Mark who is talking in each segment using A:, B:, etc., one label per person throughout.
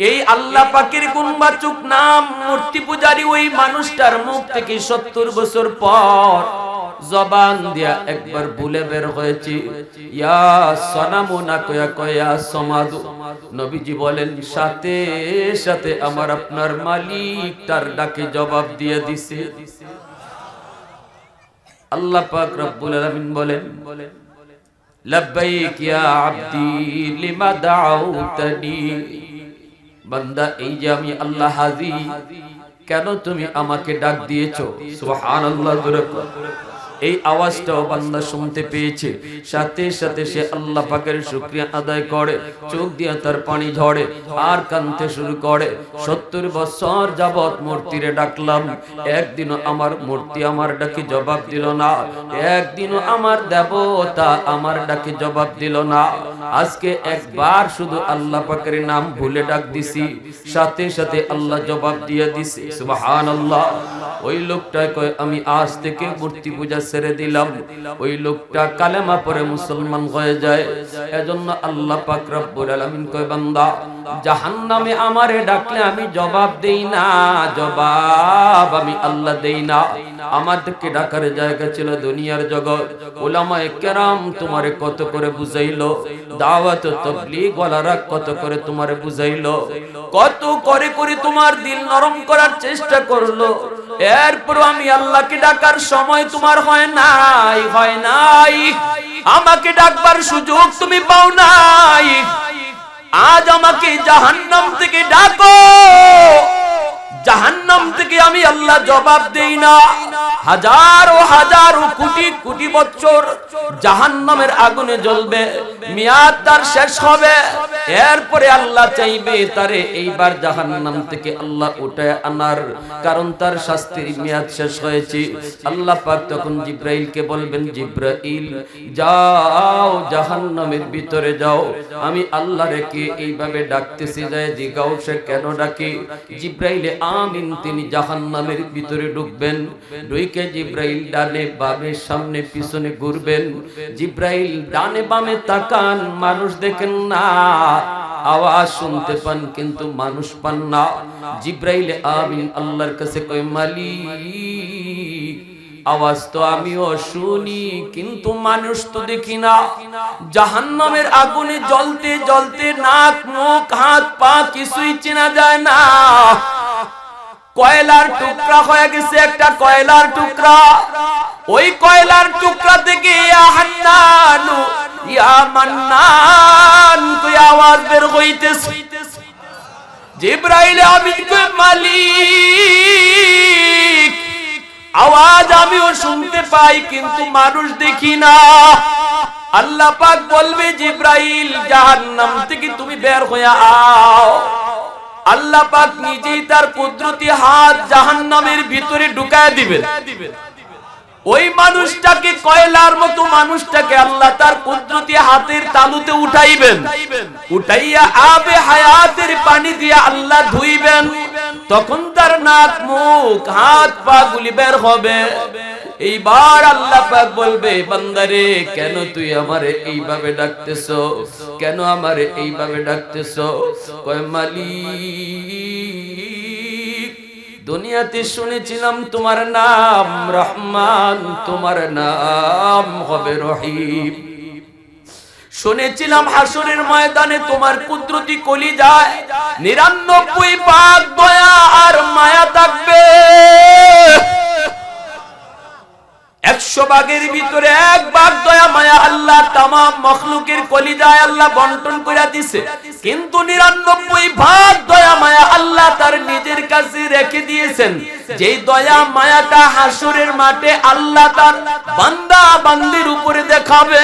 A: এই আল্লাহ পাকের গুণবাচক নাম, মূর্তি পূজারী ওই মানুষটার মুখ থেকে সত্তর বছর পর জবান দিয়া একবার ভুলে বের হয়েছে। ইয়া সনামু না কয়া কয়া সমাদু। নবীজি বলেন, সাথে সাথে আমার আপনার মালিক তার ডাকে জবাব দিয়ে দিছে। আল্লাহ পাক রব্বুল আলামিন বলেন, লব্বাইক ইয়া আবদি, লিমা দাউতানি? বান্দা এই যে আমি আল্লাহ হাজি কেন তুমি আমাকে ডাক দিয়েছ সুবহানাল্লাহ জোরে। এই আওয়াজটাও বান্দা শুনতে পেয়েছে। সাথে সাথে সে আল্লাহ পাকের শুকরিয়া আদায় করে, চোখ দিয়ে তার পানি ঝরে, আর কানতে শুরু করে। সত্তর বছর যাবৎ মূর্তিরে ডাকলাম, একদিনও আমার মূর্তি আমার ডাকে জবাব দিল না, একদিনও আমার দেবতা আমার ডাকে জবাব দিল না। আজকে একবার শুধু আল্লাহ পাকের নাম ভুলে ডাক দিছি, সাথে সাথে আল্লাহ জবাব দিয়ে দিছে, সুবহানাল্লাহ। ওই লোকটা কয়, আমি আজ থেকে মূর্তি পূজা ছেড়ে দিলাম। ওই লোকটা কালেমা পরে মুসলমান হয়ে যায়। এজন্য আল্লাহ পাক রব্বুল আলামিন কয়, বান্দা, জাহান্নামে আমারে ডাকলে আমি জবাব দেই না, জবাব আমি আল্লাহ দেই না। আমাদেরকে ডাকার জায়গা ছিল দুনিয়ার জগৎ। ওলামায়ে কেরাম তোমারে কত করে বুঝাইলো? দাওয়াত তাবলীগ ওয়ালারা কত করে তোমারে বুঝাইলো? কত করে করে তোমার দিল নরম করার চেষ্টা করল? এরপর আমি আল্লাহকে ডাকার সময় তোমার হয় নাই হয় নাই। আমাকে ডাকবার সুযোগ তুমি পাও নাই। আজ আমাকে জাহান্নাম থেকে ডাকো। জাহান্নাম থেকে আমি আল্লাহ জবাব দেই না। হাজারো হাজারো কোটি কোটি বছর জাহান্নামের আগুনে জ্বলবে, মেয়াদ তার শেষ হবে। এরপরে আল্লাহ চাইবে তারে এইবার জাহান্নাম থেকে আল্লাহ উঠায় আনার, কারণ তার শাস্তির মেয়াদ শেষ হয়েছে। আল্লাহ পাক তখন জিব্রাইলকে বলবেন, জিব্রাইল, যাও জাহান্নামের ভিতরে যাও। আমি আল্লাহ রেখে এইভাবে ডাকতেছি যায় জিগাও সে কেন ডাকে? জিব্রাইলে আমিন, তিনি জাহান্নামের ভিতরে ঢুকবেন। ঢুকে জিব্রাইল ডানে বামে সামনে পিছনে ঘুরবেন। জিব্রাইল ডানে বামে তাকান, মানুষ দেখেন না। আওয়াজ শুনতে পান, কিন্তু মানুষ পান না। জিব্রাইল আমিন, আল্লাহর কাছে কয়, মালিক, আওয়াজ তো আমিও শুনি, কিন্তু মানুষ তো দেখি না। জাহান্নামের আগুনে জ্বলতে জ্বলতে নাক, মুখ, হাত, পা কিছুই চেনা যায় না। কয়লার টুকরা হয়ে গেছে একটা কয়লার টুকরা। ওই কয়লার টুকরা থেকে ইয়া ইয়া মান্নান, তুই আওয়াজ বের হইতেছে। জিব্রাইল আমিন মালিক। আওয়াজ আমিও শুনতে পাই, কিন্তু মানুষ দেখি না। আল্লাহ পাক বলবে, জিব্রাইল, জাহান্নাম থেকে তুমি বের হয়ে আও। আল্লাহ পাক নিজেই তার কুদরতি হাত জাহান্নামের ভিতরে ঢুকায় দিবেন। ওই মানুষটাকে, কয়লার মতো মানুষটাকে আল্লাহ তার কুদরতি হাতের তালুতে উঠাইবেন। উঠাইয়া আবে হায়াতের পানি দিয়ে আল্লাহ ধুইবেন। তখন তার নাক, মুখ, হাত, পা গুলি বের হবে। এইবার আল্লাহ পাক বলবে, বান্দারে, কেন তুই আমারে এইভাবে ডাকতেছো? কেন আমারে এইভাবে ডাকতেছো? কয়, মালিক, দুনিয়াতে শুনেছিলাম তোমার নাম রহমান, তোমার নাম হবে রহিম। শুনেছিলাম হাসরের ময়দানে তোমার কুদরতি কলি যায় নিরানব্বই পাক দয়া আর মায়া থাকবে। একশো বাঘের ভিতরে এক বাঘ দয়া, মায়া আল্লাহ তাম মখলুকের কলিজায় আল্লাহ বন্টন করে দিছে। কিন্তু নিরানব্বই ভাগ দয়া, মায়া আল্লাহ তার নিজের কাছে রেখে দিয়েছেন। যেই দয়া, মায়াটা হাসুরের মাঠে আল্লাহ তার বান্দা বান্দির উপরে দেখাবে।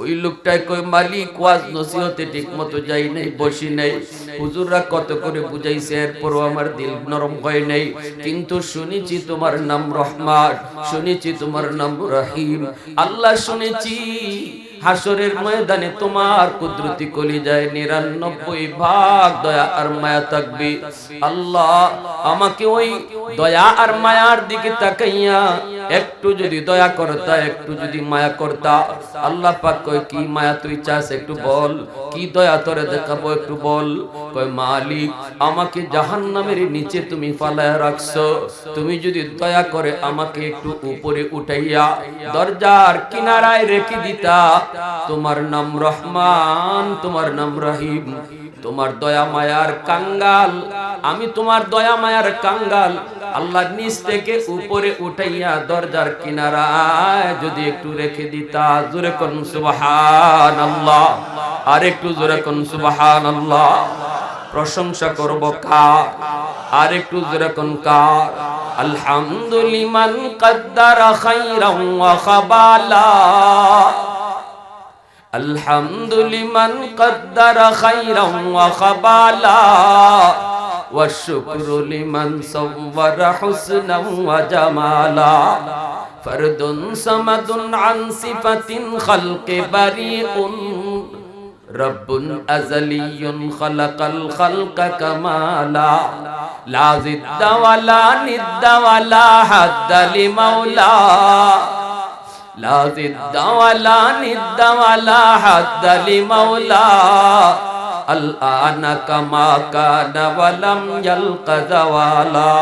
A: ওই লোকটাই কই মালিক, ওয়াজ, নসিহতে ঠিক মতো যাই নাই, বসি নাই। হুজুররা কত করে বুঝাইছে, এরপরও আমার দিল নরম হয় নাই। কিন্তু শুনেছি তোমার নাম রহমান, শুনেছি তোমার নাম রহিম। আল্লাহ শুনেছি হাসরের ময়দানে তোমার কুদরতি কলি যায় নিরানব্বই ভাগ দয়া আর মায়া থাকবে। আল্লাহ আমাকে ওই দয়া আর মায়ার দিকে তাকাইয়া একটু যদি দয়া করতা, একটু যদি মায়া করতা, আল্লাহ পাক কয়, কি মায়া তুই চাস একটু বল? কি দয়া তোরে দেখাবো একটু বল? কয়, মালিক, আমাকে জাহান্নামের নিচে তুমি ফালায় রাখছো। তুমি যদি দয়া করে আমাকে একটু উপরে উঠাইয়া দরজার কিনারায় রেখে দিতা, তোমার নাম রহমান, তোমার নাম রহিম, তোমার দয়া মায়ার কাঙ্গাল, আমি তোমার দয়া মায়ার কাঙ্গাল আল্লাহ নিচ থেকে উপরে উঠাইয়া দরজার কিনারায় যদি একটু রেখে দিতা, জোরে কোন সুবাহান আল্লাহ আর একটু জোরে কোন সুবাহান আল্লাহ প্রশংসা করব কার? আর একটু জোরে কোন কার? আলহামদুলিমান কদ্দার খাইরাম ওয়া খাবালা। আলহামদুলিমান কদ্দার খাইরাম ওয়া খাবালা। والشكر لمن صور حسنا وجمالا. فرد صمد عن صفة خلق بريء. رب أزلي خلق الخلق كمالا. لا ضد ولا ند ولا حد لمولاه لا ضد ولا ند ولا حد لمولى الآن كما كان ولم يلق زوالا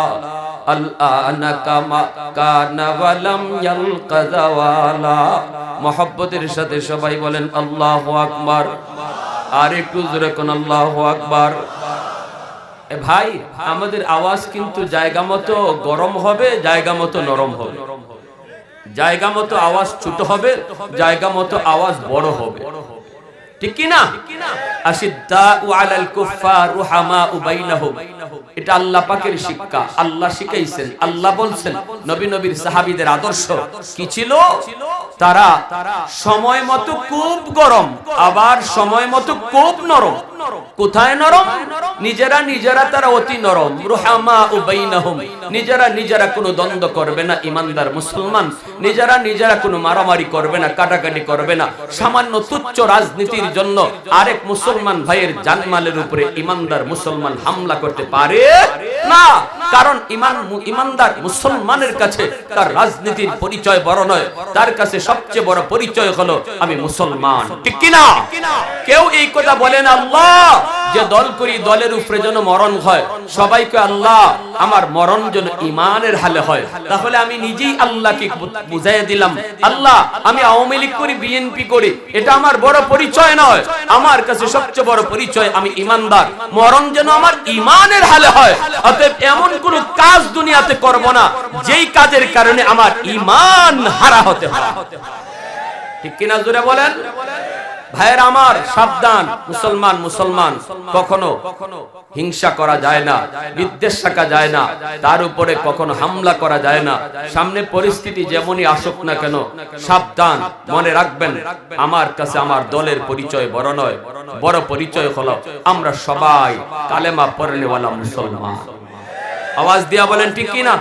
A: الآن كما كان ولم يلق زوالا মহব্বতের সাথে সবাই বলেন আল্লাহ আকবার আর একটু জোরে কোন আল্লাহ আকবার এ ভাই আমাদের আওয়াজ কিন্তু জায়গা মতো গরম হবে জায়গা মতো নরম হবে জায়গা মতো আওয়াজ ছোট হবে জায়গা মতো আওয়াজ বড় হবে ঠিক কি না? আশিদ্দাউ আলাল কুফফার রুহামাউ বাইনাহুম। এটা আল্লাহ পাকের শিক্ষা। আল্লাহ শিখাইছেন, আল্লাহ বলছেন, নবী নবীর সাহাবীদের আদর্শ কি ছিল? তারা সময় মতো খুব গরম, আবার সময় মতো খুব নরম। কোথায় নরম? নিজেরা নিজেরা তারা অতি নরম। রুহামা ও বাইনাহুম। নিজেরা নিজেরা কোনো দ্বন্দ্ব করবে না ইমানদার মুসলমান। নিজেরা নিজেরা কোনো মারামারি করবে না কাটাকাটি করবে না। সামান্য তুচ্ছ রাজনীতির জন্য আরেক মুসলমান ভাইয়ের জানমালের উপরে ইমানদার মুসলমান হামলা করতে পারে না। কারণ ইমান ইমানদার মুসলমানের কাছে তার রাজনীতির পরিচয় বড় নয়। তার কাছে সবচেয়ে বড় পরিচয় হলো, আমি মুসলমান। ঠিক কিনা? কেউ এই কথা বলেন আল্লাহ! যে দল করি, দলের উপরে যেন মরণ হয়, সবাইকে আল্লাহ আমার মরণ যেন ইমানের হালে হয়। তাহলে আমি নিজেই আল্লাহকে বুঝাই দিলাম, আল্লাহ আমি আওয়ামী লীগ করি, বিএনপি করি, এটা আমার বড় পরিচয় নয়। আমার কাছে সবচেয়ে বড় পরিচয়, আমি ইমানদার মরণ যেন আমার ইমানের হালে হয়। অতএব এমন কোন কাজ দুনিয়াতে করব না, যেই কাজের কারণে আমার ইমান হারা হতে হয়। ঠিক কিনা জোরে বলেন? ভাইয়ের আমার সাবধান, মুসলমান মুসলমান, কখনো হিংসা করা যায় না, বিদ্বেষ থাকা যায় না, তার উপরে কখনো হামলা করা যায় না। সামনে পরিস্থিতি যেমনই আসুক না কেন, সাবধান, মনে রাখবেন, আমার কাছে আমার দলের পরিচয় বড় নয়, বড় পরিচয় হলো আমরা সবাই কালেমা পড়নেওয়ালা মুসলমান। আওয়াজ দিয়া বলেন, ঠিক কি না